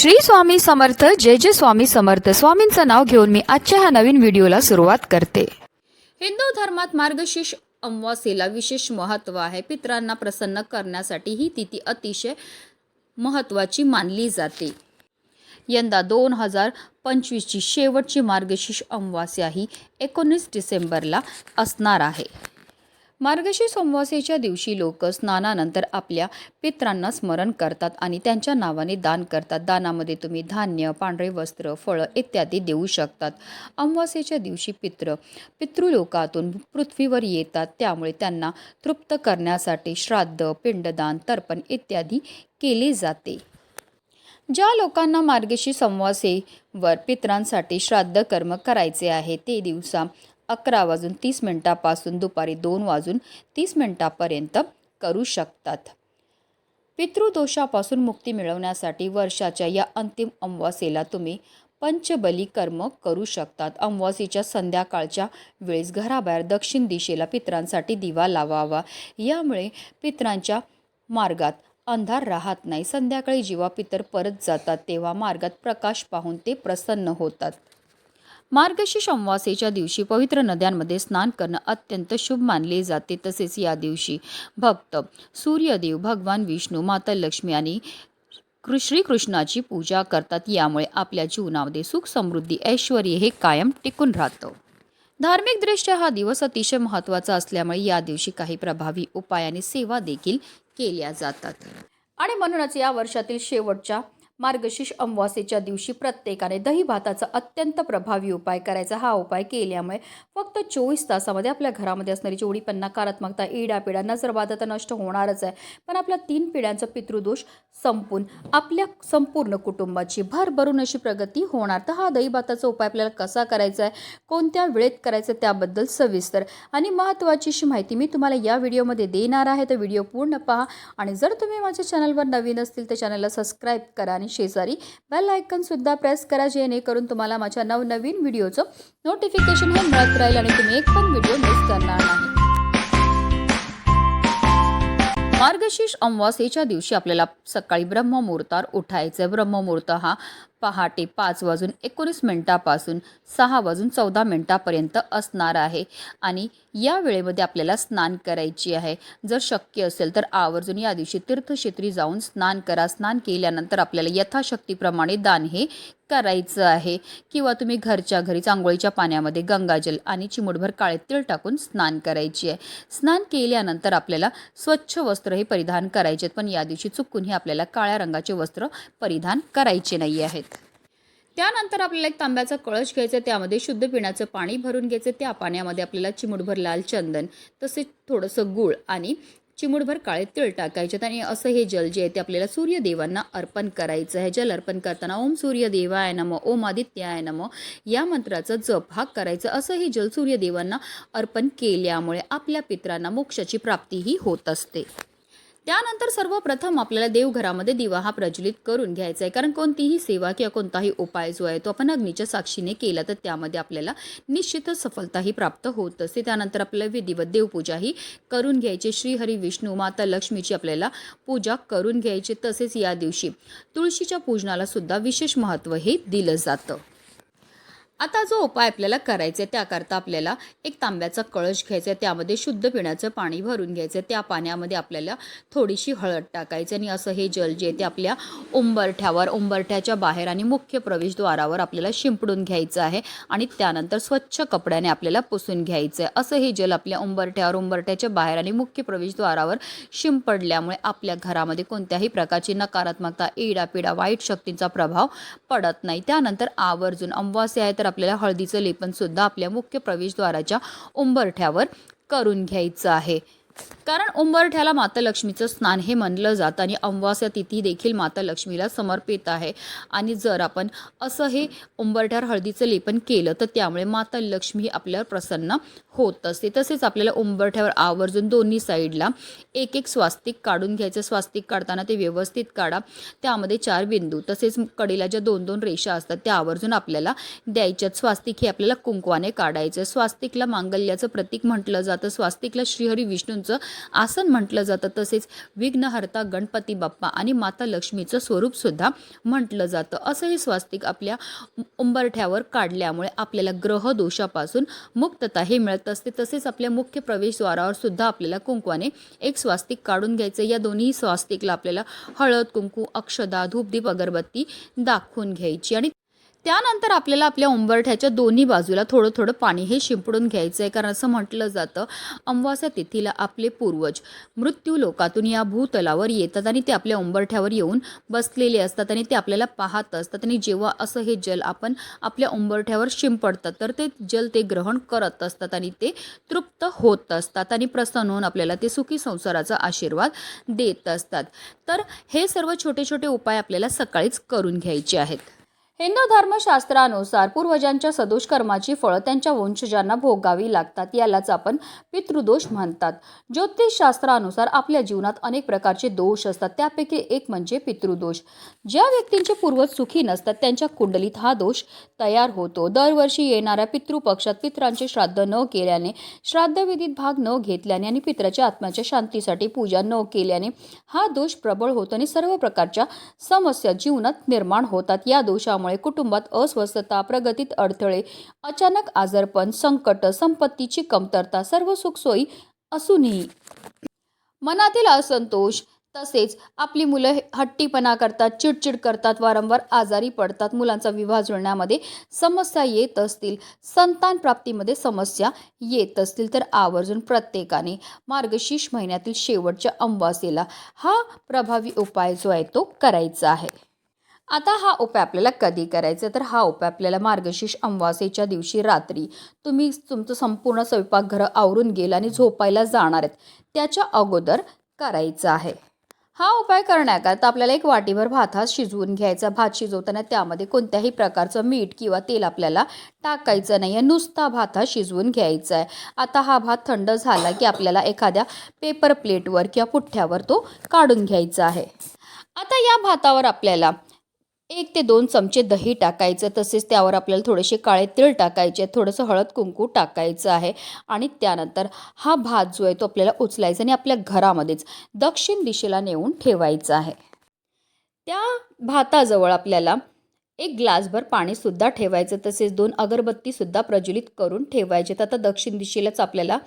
श्री स्वामी समर्थ जय जय स्वामी समर्थ. स्वामींचं नाव घेऊन मी आजच्या ह्या नवीन व्हिडिओला सुरुवात करते. हिंदू धर्मात मार्गशीर्ष अमावास्येला विशेष महत्त्व आहे. पितरांना प्रसन्न करण्यासाठी ही तिथी अतिशय महत्त्वाची मानली जाते. यंदा दोन हजार पंचवीसची शेवटची मार्गशीर्ष अमावास्या ही एकोणीस डिसेंबरला असणार आहे. मार्गशी अमावास्येच्या दिवशी लोक स्नानानंतर आपल्या पित्रांना स्मरण करतात आणि त्यांच्या नावाने दान करतात. दानामध्ये तुम्ही धान्य पांढरे वस्त्र फळं इत्यादी देऊ शकतात. अमावास्येच्या दिवशी पित्र पितृलोकातून पृथ्वीवर येतात. त्यामुळे त्यांना तृप्त करण्यासाठी श्राद्ध पिंडदान तर्पण इत्यादी केले जाते. ज्या लोकांना मार्गशी संवासेवर पित्रांसाठी श्राद्ध कर्म करायचे आहे ते दिवसा अकरा वाजून तीस मिनटापासून दुपारी दोन वाजून तीस मिनटापर्यंत करू शकतात. पितृदोषापासून मुक्ती मिळवण्यासाठी वर्षाच्या या अंतिम अमावासेला तुम्ही पंचबली कर्म करू शकतात. अमावासीच्या संध्याकाळच्या वेळेस घराबाहेर दक्षिण दिशेला पितरांसाठी दिवा लावावा. यामुळे पितरांच्या मार्गात अंधार राहत नाही. संध्याकाळी जेव्हा पितर परत जातात तेव्हा मार्गात प्रकाश पाहून ते प्रसन्न होतात. मार्गशीर्ष अमावास्येच्या दिवशी पवित्र नद्यांमध्ये स्नान करणं अत्यंत शुभ मानले जाते. तसेच या दिवशी भक्त सूर्यदेव भगवान विष्णू माता लक्ष्मी आणि कृ श्रीकृष्णाची पूजा करतात. यामुळे आपल्या जीवनामध्ये सुख समृद्धी ऐश्वर हे कायम टिकून राहतं. धार्मिकदृष्ट्या हा दिवस अतिशय महत्त्वाचा असल्यामुळे या दिवशी काही प्रभावी उपाय आणि सेवा देखील केल्या जातात. आणि म्हणूनच या वर्षातील शेवटच्या मार्गशीर्ष अमावास्येच्या दिवशी प्रत्येकाने दही भाताचा अत्यंत प्रभावी उपाय करायचा. हा उपाय केल्यामुळे फक्त चोवीस तासामध्ये आपल्या घरामध्ये असणारी जेवढी पण नकारात्मकता इडापिडा नजरबाधा तर नष्ट होणारच आहे. पण आपल्या तीन पिढ्यांचा पितृदोष संपून आपल्या संपूर्ण कुटुंबाची भरभरून अशी प्रगती होणार. तर हा दही भाताचा उपाय आपल्याला कसा करायचा आहे? कोणत्या वेळेत करायचं त्याबद्दल सविस्तर आणि महत्त्वाची अशी माहिती मी तुम्हाला या व्हिडिओमध्ये देणार आहे. तर व्हिडिओ पूर्ण पहा आणि जर तुम्ही माझ्या चॅनलवर नवीन असतील तर चॅनलला सबस्क्राईब करा आणि शेजारी बेल आयकनसुद्धा प्रेस करा जेणेकरून तुम्हाला माझ्या नवनवीन व्हिडिओचं नोटिफिकेशन हे मिळत राहील आणि तुम्ही एक पण व्हिडिओ मिस करणार नाही. मार्गशीर्ष अमावास्येच्या दिवशी आपल्याला सकाळी ब्रह्ममुहूर्तावर उठायचं आहे ब्रह्ममुहूर्त हा पहाटे पाच वाजून एकोणीस मिनिटापासून सहा वाजून चौदा मिनिटापर्यंत असणार आहे. आणि या वेळेमध्ये आपल्याला स्नान करायची आहे. जर शक्य असेल तर आवर्जून या दिवशी तीर्थक्षेत्री जाऊन स्नान करा. स्नान केल्यानंतर आपल्याला यथाशक्तीप्रमाणे दान हे करायचं आहे. किंवा तुम्ही घरच्या घरीच आंघोळीच्या पाण्यामध्ये गंगाजल आणि चिमुटभर काळे तीळ टाकून स्नान करायची आहे. स्नान केल्यानंतर आपल्याला स्वच्छ वस्त्र हे परिधान करायचे आहेत. पण या दिवशी चुकून हे आपल्याला काळ्या रंगाचे वस्त्र परिधान करायचे नाही आहेत. त्यानंतर आपल्याला एक तांब्याचा कळश घ्यायचा त्यामध्ये शुद्ध पिण्याचं पाणी भरून घ्यायचं त्या पाण्यामध्ये आपल्याला चिमुटभर लाल चंदन तसेच थोडंसं गूळ आणि चिमुटभर काळे तिळ टाकायचे आणि असं हे जल जे आहे ते आपल्याला सूर्यदेवांना अर्पण करायचं आहे. जल अर्पण करताना ओम सूर्यदेवाय नम ओम आदित्याय नम या मंत्राचा जप हा करायचा. असं हे जल सूर्यदेवांना अर्पण केल्यामुळे आपल्या पित्रांना मोक्षाची प्राप्तीही होत असते. त्यानंतर सर्वप्रथम आपल्याला देवघरामध्ये दिवा हा प्रज्वलित करून घ्यायचा आहे. कारण कोणतीही सेवा किंवा कोणताही उपाय जो आहे तो आपण अग्नीच्या साक्षीने केला तर त्यामध्ये आपल्याला निश्चितच सफलताही प्राप्त होत असते. त्यानंतर आपल्याला विधिवत देवपूजा ही करून घ्यायची. श्रीहरी विष्णू माता लक्ष्मीची आपल्याला पूजा करून घ्यायची. तसेच या दिवशी तुळशीच्या पूजनाला सुद्धा विशेष महत्त्व हे दिलं जातं. आता जो उपाय आपल्याला करायचा आहे त्याकरता आपल्याला एक तांब्याचा कळश घ्यायचा आहे त्यामध्ये शुद्ध पिण्याचं पाणी भरून घ्यायचं आहे त्या पाण्यामध्ये आपल्याला थोडीशी हळद टाकायची आणि असं हे जल जे आहे ते आपल्या उंबरठ्यावर उंबरठ्याच्या बाहेर आणि मुख्य प्रवेशद्वारावर आपल्याला शिंपडून घ्यायचं आहे आणि त्यानंतर स्वच्छ कपड्याने आपल्याला पुसून घ्यायचं आहे. असं हे जल आपल्या उंबरठ्यावर उंबरठ्याच्या बाहेर आणि मुख्य प्रवेशद्वारावर शिंपडल्यामुळे आपल्या घरामध्ये कोणत्याही प्रकारची नकारात्मकता इडापिडा वाईट शक्तींचा प्रभाव पडत नाही. त्यानंतर आवर्जून अमावास्या आहे तर आपल्याला हळदीचं लेपन सुद्धा आपल्या मुख्य प्रवेशद्वाराच्या उंबरठ्यावर करून घ्यायचं आहे. कारण उंबरठ्याला माता लक्ष्मीचं स्नान हे म्हणलं जातं आणि अमावास्या तिथी देखील माता लक्ष्मीला समर्पित आहे. आणि जर आपण असं हे उंबरठ्यावर हळदीचं लेपन केलं तर त्यामुळे माता लक्ष्मी आपल्यावर प्रसन्न होत असते. तसेच आपल्याला उंबरठ्यावर आवर्जून दोन्ही साईडला एक एक स्वास्तिक काढून घ्यायचं. स्वास्तिक काढताना ते व्यवस्थित काढा. त्यामध्ये चार बिंदू. तसेच कडेला ज्या दोन दोन रेषा असतात त्या आवर्जून आपल्याला द्यायच्यात. स्वास्तिक हे आपल्याला कुंकवाने काढायचं. स्वास्तिकला मांगल्याचं प्रतीक म्हटलं जातं. स्वास्तिकला श्रीहरी विष्णू तुमचं आसन म्हटलं जातं. तसेच विघ्नहर्ता गणपती बाप्पा आणि माता लक्ष्मीचं स्वरूपसुद्धा म्हटलं जातं. असं हे स्वास्तिक आपल्या उंबरठ्यावर काढल्यामुळे आपल्याला ग्रह दोषापासून मुक्तता हे मिळत असते. तसेच आपल्या मुख्य प्रवेशद्वारावर सुद्धा आपल्याला कुंकवाने एक स्वास्तिक काढून घ्यायचं. या दोन्ही स्वास्तिकला आपल्याला हळद कुंकू अक्षदा धूपदीप अगरबत्ती दाखवून घ्यायची आणि त्यानंतर आपल्याला आपल्या उंबरठ्याच्या दोन्ही बाजूला थोडं थोडं पाणी हे शिंपडून घ्यायचं आहे कारण असं म्हटलं जातं अमावास्या तिथीला आपले पूर्वज. मृत्यू लोकातून या भूतलावर येतात आणि ते आपल्या उंबरठ्यावर येऊन बसलेले असतात आणि ते आपल्याला पाहत असतात आणि जेव्हा असं हे जल आपण आपल्या उंबरठ्यावर शिंपडतात तर ते जल ते ग्रहण करत असतात आणि ते तृप्त होत असतात आणि प्रसन्न होऊन आपल्याला ते सुखी संसाराचा आशीर्वाद देत असतात. तर हे सर्व छोटे छोटे उपाय आपल्याला सकाळीच करून घ्यायचे आहेत. हिंदू धर्मशास्त्रानुसार पूर्वजांच्या सदोष कर्माची फळं त्यांच्या वंशजांना भोगावी लागतात यालाच आपण पितृदोष म्हणतात. ज्योतिषशास्त्रानुसार आपल्या जीवनात अनेक प्रकारचे दोष असतात त्यापैकी एक म्हणजे पितृदोष. ज्या व्यक्तींचे पूर्वज सुखी नसतात त्यांच्या कुंडलीत हा दोष तयार होतो. दरवर्षी येणाऱ्या पितृपक्षात पित्रांचे श्राद्ध न केल्याने श्राद्धविधीत भाग न घेतल्याने आणि पित्राच्या आत्म्याच्या शांतीसाठी पूजा न केल्याने हा दोष प्रबळ होतो आणि सर्व प्रकारच्या समस्या जीवनात निर्माण होतात. या दोषामुळे कुटुंबात अस्वस्थता प्रगतीत अडथळे अचानक आजारपण संकट संपत्तीची कमतरता सर्व सुखसोयी असूनही. मनातील असंतोष तसेच आपली मुलं हट्टीपणा करतात चिडचिड करतात वारंवार आजारी पडतात मुलांचा विवाह जुळण्यामध्ये समस्या येत असतील संतान प्राप्तीमध्ये समस्या येत असतील तर आवर्जून प्रत्येकाने मार्गशीर्ष महिन्यातील शेवटच्या अमावास्येला हा प्रभावी उपाय जो आहे तो करायचा आहे. आता हा उपाय आपल्याला कधी करायचा तर हा उपाय आपल्याला मार्गशीर्ष अमावास्येच्या दिवशी रात्री तुम्ही तुमचं संपूर्ण स्वयंपाकघरं आवरून गेलं आणि झोपायला जाणार आहेत. त्याच्या अगोदर करायचा आहे. हा उपाय करण्याकरता आपल्याला एक वाटीभर भात हा शिजवून घ्यायचा. भात शिजवताना त्यामध्ये कोणत्याही प्रकारचं मीठ किंवा तेल आपल्याला टाकायचं नाही आहे. नुसता भात हा शिजवून घ्यायचा आहे. आता हा भात थंड झाला की आपल्याला एखाद्या पेपर प्लेटवर किंवा पुठ्ठ्यावर तो काढून घ्यायचा आहे. आता या भातावर आपल्याला एक ते दोन चमचे दही टाकायचं तसेच त्यावर आपल्याला थोडेसे काळे तीळ टाकायचे थोडंसं हळद कुंकू टाकायचं आहे. आणि त्यानंतर हा भात जो आहे तो आपल्याला उचलायचा आणि आपल्या घरामध्येच दक्षिण दिशेला नेऊन ठेवायचा आहे. त्या भाताजवळ आपल्याला एक ग्लासभर पाणीसुद्धा ठेवायचं तसेच दोन अगरबत्तीसुद्धा प्रज्वलित करून ठेवायचे. तर आता दक्षिण दिशेलाच आपल्याला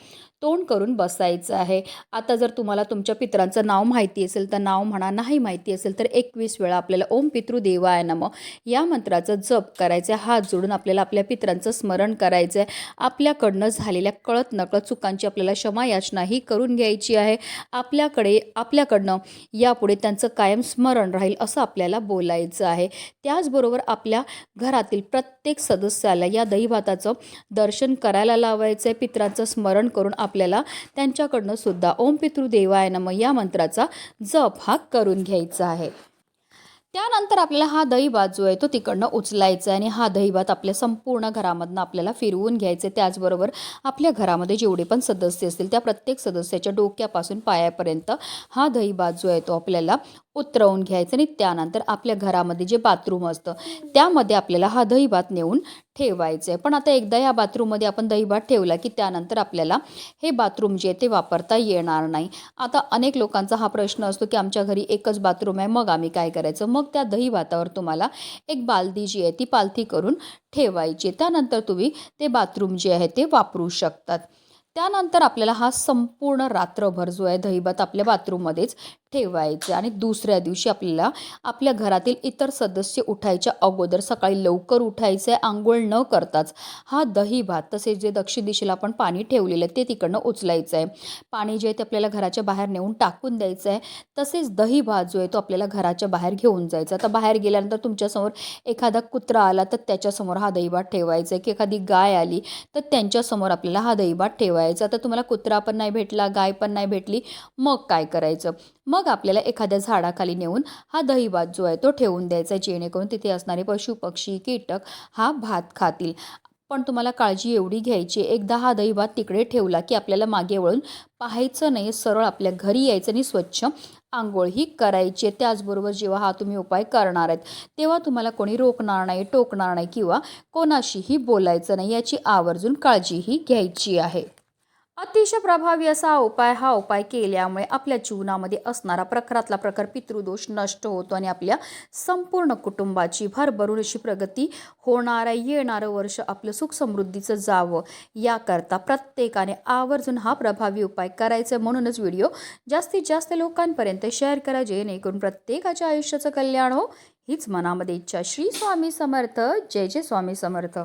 तोंड करून बसायचं आहे. आता जर तुम्हाला तुमच्या पित्रांचं नाव माहिती असेल तर नाव म्हणा नाही माहिती असेल तर एकवीस वेळा आपल्याला ओम पितृ देवाय नम या मंत्राचा जप करायचा आहे. हात जोडून आपल्याला आपल्या पित्रांचं स्मरण करायचं आहे आपल्याकडनं झालेल्या कळत नकळत चुकांची आपल्याला क्षमा याचनाही करून घ्यायची आहे. आपल्याकडे आपल्याकडनं यापुढे त्यांचं कायम स्मरण राहील असं आपल्याला बोलायचं आहे. त्याचबरोबर आपल्या घरातील प्रत्येक सदस्याला या दहीभाताचं दर्शन करायला लावायचं आहे पित्रांचं स्मरण करून आप आपल्याला त्यांच्याकडनं सुद्धा ओम पितृदेवाय नम या मंत्राचा जप हा करून घ्यायचा आहे. त्यानंतर आपल्याला हा दहीभात जो आहे तो तिकडनं उचलायचा आहे आणि हा दहीभात आपल्या संपूर्ण घरामधनं आपल्याला फिरवून घ्यायचे त्याचबरोबर आपल्या घरामध्ये जेवढे पण सदस्य असतील त्या प्रत्येक सदस्याच्या डोक्यापासून पायापर्यंत हा दहीभात जो आहे तो आपल्याला उतरवून घ्यायचं आणि त्यानंतर आपल्या घरामध्ये जे बाथरूम असतं त्यामध्ये आपल्याला हा दहीभात नेऊन ठेवायचं आहे पण आता एकदा या बाथरूममध्ये आपण दहीभात ठेवला की त्यानंतर आपल्याला हे बाथरूम जे आहे ते वापरता येणार नाही. आता अनेक लोकांचा हा प्रश्न असतो की आमच्या घरी एकच बाथरूम आहे मग आम्ही काय करायचं? मग त्या दहीभातावर तुम्हाला एक बालदी जी आहे ती पालथी करून ठेवायची त्यानंतर तुम्ही ते बाथरूम जे आहे ते वापरू शकतात. त्यानंतर आपल्याला हा संपूर्ण रात्रभर जो आहे दहीभात आपल्या बाथरूममध्येच ठेवायचे आणि दुसऱ्या दिवशी आपल्याला आपल्या घरातील इतर सदस्य उठायच्या अगोदर सकाळी लवकर उठायचं आहे आंघोळ न करताच. हा दही भात तसेच जे दक्षिण दिशेला आपण पाणी ठेवलेलं आहे ते तिकडनं उचलायचं आहे. पाणी जे आहे ते आपल्याला घराच्या बाहेर नेऊन टाकून द्यायचं आहे. तसेच दही भात जो आहे तो आपल्याला घराच्या बाहेर घेऊन जायचा आता बाहेर गेल्यानंतर तुमच्यासमोर एखादा कुत्रा आला तर त्याच्यासमोर हा दही भात ठेवायचा आहे. की एखादी गाय आली तर त्यांच्यासमोर आपल्याला हा दही भात ठेवायचा तर तुम्हाला कुत्रा पण नाही भेटला गाय पण नाही भेटली मग काय करायचं? मग आपल्याला एखाद्या झाडाखाली नेऊन हा दहीभात जो आहे तो ठेवून द्यायचा जेणेकरून तिथे असणारे पशु पक्षी कीटक हा भात खातील. पण तुम्हाला काळजी एवढी घ्यायची एकदा हा दहीभात तिकडे ठेवला की आपल्याला मागे वळून पाहायचं नाही सरळ आपल्या घरी यायचं आणि स्वच्छ आंघोळही करायची त्याचबरोबर जेव्हा हा तुम्ही उपाय करणार आहेत तेव्हा तुम्हाला कोणी रोखणार नाही टोकणार नाही किंवा कोणाशीही बोलायचं नाही याची आवर्जून काळजीही घ्यायची आहे. अतिशय प्रभावी असा उपाय हा उपाय केल्यामुळे आपल्या जीवनामध्ये असणारा प्रखरातला प्रखर पितृदोष नष्ट होतो आणि आपल्या संपूर्ण कुटुंबाची भरभरून अशी प्रगती होणारं येणारं वर्ष आपलं सुख समृद्धीचं जावं. याकरता प्रत्येकाने आवर्जून हा प्रभावी उपाय करायचा आहे. म्हणूनच व्हिडिओ जास्तीत जास्त लोकांपर्यंत शेअर करा जेणेकरून प्रत्येकाच्या आयुष्याचं कल्याण हो. हीच मनामध्ये इच्छा. श्री स्वामी समर्थ. जय जय स्वामी समर्थ.